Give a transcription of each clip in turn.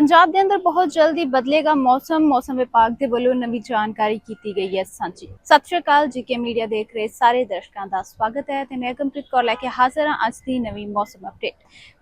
ਪੰਜਾਬ ਦੇ ਅੰਦਰ ਬਹੁਤ ਜਲਦੀ ਬਦਲੇਗਾ ਮੌਸਮ। ਮੌਸਮ ਵਿਭਾਗ ਦੇ ਵੱਲੋਂ ਨਵੀਂ ਜਾਣਕਾਰੀ ਕੀਤੀ ਗਈ ਹੈ ਸਾਂਝੀ। ਸਤਿ ਸ਼੍ਰੀ ਅਕਾਲ, ਜੀਕੇ ਮੀਡੀਆ ਦੇਖ ਰਹੇ ਸਾਰੇ ਦਰਸ਼ਕਾਂ ਦਾ ਸਵਾਗਤ ਹੈ ਤੇ ਮੈਂ ਕੰਪਲੀਟ ਕੌਰ ਲੈ ਕੇ ਹਾਜ਼ਰ ਹਾਂ ਅੱਜ ਦੀ ਨਵੀਂ ਮੌਸਮ ਅਪਡੇਟ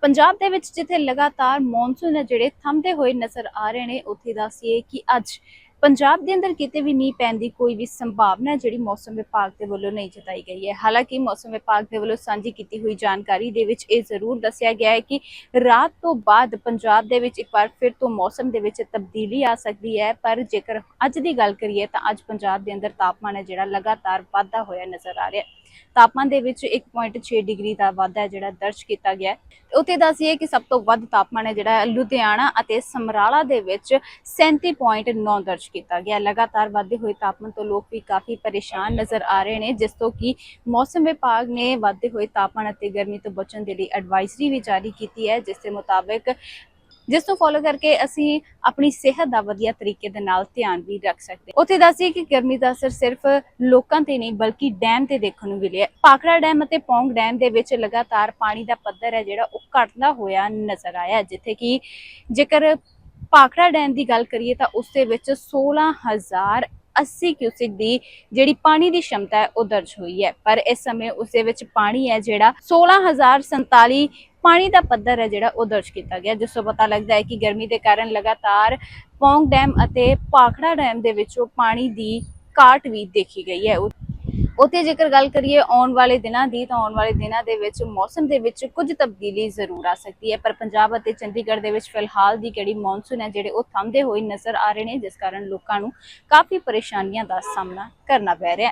ਪੰਜਾਬ ਦੇ ਵਿੱਚ ਜਿੱਥੇ ਲਗਾਤਾਰ ਮੌਨਸੂਨ ਜਿਹੜੇ ਥੰਮਦੇ ਹੋਏ ਨਜ਼ਰ ਆ ਰਹੇ ਨੇ, ਉੱਥੇ ਦੱਸੀਏ ਕਿ ਅੱਜ ਪੰਜਾਬ ਦੇ ਅੰਦਰ ਕਿਤੇ ਵੀ ਨਹੀਂ ਪੈਣ ਦੀ ਕੋਈ ਵੀ ਸੰਭਾਵਨਾ ਜਿਹੜੀ ਮੌਸਮ ਵਿਭਾਗ ਦੇ ਵੱਲੋਂ ਨਹੀਂ ਜਤਾਈ ਗਈ ਹੈ। ਹਾਲਾਂਕਿ ਮੌਸਮ ਵਿਭਾਗ ਦੇ ਵੱਲੋਂ ਸਾਂਝੀ ਕੀਤੀ ਹੋਈ ਜਾਣਕਾਰੀ ਦੇ ਵਿੱਚ ਇਹ ਜ਼ਰੂਰ ਦੱਸਿਆ ਗਿਆ ਹੈ ਕਿ ਰਾਤ ਤੋਂ ਬਾਅਦ ਪੰਜਾਬ ਦੇ ਵਿੱਚ ਇੱਕ ਵਾਰ ਫਿਰ ਤੋਂ ਮੌਸਮ ਦੇ ਵਿੱਚ ਤਬਦੀਲੀ ਆ ਸਕਦੀ ਹੈ। ਪਰ ਜੇਕਰ ਅੱਜ ਦੀ ਗੱਲ ਕਰੀਏ ਤਾਂ ਅੱਜ ਪੰਜਾਬ ਦੇ ਅੰਦਰ ਤਾਪਮਾਨ ਹੈ ਜਿਹੜਾ ਲਗਾਤਾਰ ਵਾਧਾ ਹੋਇਆ ਨਜ਼ਰ ਆ ਰਿਹਾ ਹੈ। ਤਾਪਮਾਨ ਦੇ ਵਿੱਚ 1.6 ਡਿਗਰੀ ਦਾ ਵਾਧਾ ਜਿਹੜਾ ਦਰਜ ਕੀਤਾ ਗਿਆ ਹੈ। ਉੱਥੇ ਦੱਸੀਏ ਕਿ ਸਭ ਤੋਂ ਵੱਧ ਤਾਪਮਾਨ ਹੈ ਜਿਹੜਾ ਲੁਧਿਆਣਾ ਅਤੇ ਸਮਰਾਲਾ ਦੇ ਵਿੱਚ 37.9 ਦਰਜ ਕੀਤਾ ਗਿਆ ਲਗਾਤਾਰ ਵਧਦੇ ਹੋਏ ਤਾਪਮਾਨ ਤੋਂ ਲੋਕ ਵੀ ਕਾਫੀ ਪਰੇਸ਼ਾਨ ਨਜ਼ਰ ਆ ਰਹੇ ਨੇ, ਜਿਸ ਤੋਂ ਕਿ ਮੌਸਮ ਵਿਭਾਗ ਨੇ ਵਧਦੇ ਹੋਏ ਤਾਪਮਾਨ ਅਤੇ ਗਰਮੀ ਤੋਂ ਬਚਣ ਦੇ ਲਈ ਐਡਵਾਈਜ਼ਰੀ ਵੀ ਜਾਰੀ ਕੀਤੀ ਹੈ, ਜਿਸ ਦੇ ਮੁਤਾਬਕ ਜਿਸ ਨੂੰ ਫੋਲੋ ਕਰਕੇ ਅਸੀਂ ਆਪਣੀ ਸਿਹਤ ਦਾ ਵਧੀਆ ਤਰੀਕੇ ਦੇ ਨਾਲ ਧਿਆਨ ਵੀ ਰੱਖ ਸਕਦੇ ਉੱਥੇ ਦੱਸੀਏ ਕਿ ਗਰਮੀ ਦਾ ਅਸਰ ਸਿਰਫ ਲੋਕਾਂ ਤੇ ਨਹੀਂ, ਬਲਕਿ ਡੈਮ ਤੇ ਦੇਖਣ ਨੂੰ ਮਿਲਿਆ ਹੈ। ਡੈਮ ਅਤੇ ਪੌਂਗ ਡੈਮ ਦੇ ਵਿੱਚ ਲਗਾਤਾਰ ਪਾਣੀ ਦਾ ਪੱਧਰ ਹੈ ਜਿਹੜਾ ਉਹ ਘਟਦਾ ਹੋਇਆ ਨਜ਼ਰ ਆਇਆ ਜਿੱਥੇ ਕਿ ਜੇਕਰ ਪਾਖੜਾ ਡੈਮ ਦੀ ਗੱਲ ਕਰੀਏ ਤਾਂ ਉਸ ਦੇ ਵਿੱਚ 16000 80 ਕਿਊਸਿਕ ਦੀ ਜਿਹੜੀ ਪਾਣੀ ਦੀ ਸ਼ਮਤਾ ਹੈ, ਉਹ ਦਰਜ ਹੋਈ ਹੈ ਪਰ ਇਸ ਸਮੇਂ ਉਸ ਦੇ ਵਿੱਚ ਪਾਣੀ ਹੈ ਜਿਹੜਾ 16047 ਪਾਣੀ ਦਾ ਪੱਧਰ ਹੈ ਜਿਹੜਾ ਉਹ ਦਰਜ ਕੀਤਾ ਗਿਆ, ਜਿਸ ਤੋਂ ਪਤਾ ਲੱਗਦਾ ਹੈ ਕਿ ਗਰਮੀ ਦੇ ਕਾਰਨ ਲਗਾਤਾਰ ਪੌਂਗ ਡੈਮ ਅਤੇ ਪਾਖੜਾ ਡੈਮ ਦੇ ਵਿੱਚੋਂ ਪਾਣੀ ਦੀ ਘਾਟ ਵੀ ਦੇਖੀ ਗਈ ਹੈ। ਉ- ਉੱਥੇ ਜੇਕਰ ਗੱਲ ਕਰੀਏ, ਆਉਣ ਵਾਲੇ ਦਿਨਾਂ ਦੀ, ਤਾਂ ਆਉਣ ਵਾਲੇ ਦਿਨਾਂ ਦੇ ਵਿੱਚ ਮੌਸਮ ਦੇ ਵਿੱਚ ਕੁਝ ਤਬਦੀਲੀ ਜ਼ਰੂਰ ਆ ਸਕਦੀ ਹੈ। ਪਰ ਪੰਜਾਬ ਅਤੇ ਚੰਡੀਗੜ੍ਹ ਦੇ ਵਿੱਚ ਫਿਲਹਾਲ ਦੀ ਕਿਹੜੀ ਮੌਨਸੂਨ ਹੈ, ਜਿਹੜੇ ਉਹ ਥੰਮਦੇ ਹੋਏ ਨਜ਼ਰ ਆ ਰਹੇ ਨੇ, ਜਿਸ ਕਾਰਨ ਲੋਕਾਂ ਨੂੰ ਕਾਫੀ ਪਰੇਸ਼ਾਨੀਆਂ ਦਾ ਸਾਹਮਣਾ ਕਰਨਾ ਪੈ ਰਿਹਾ ਹੈ।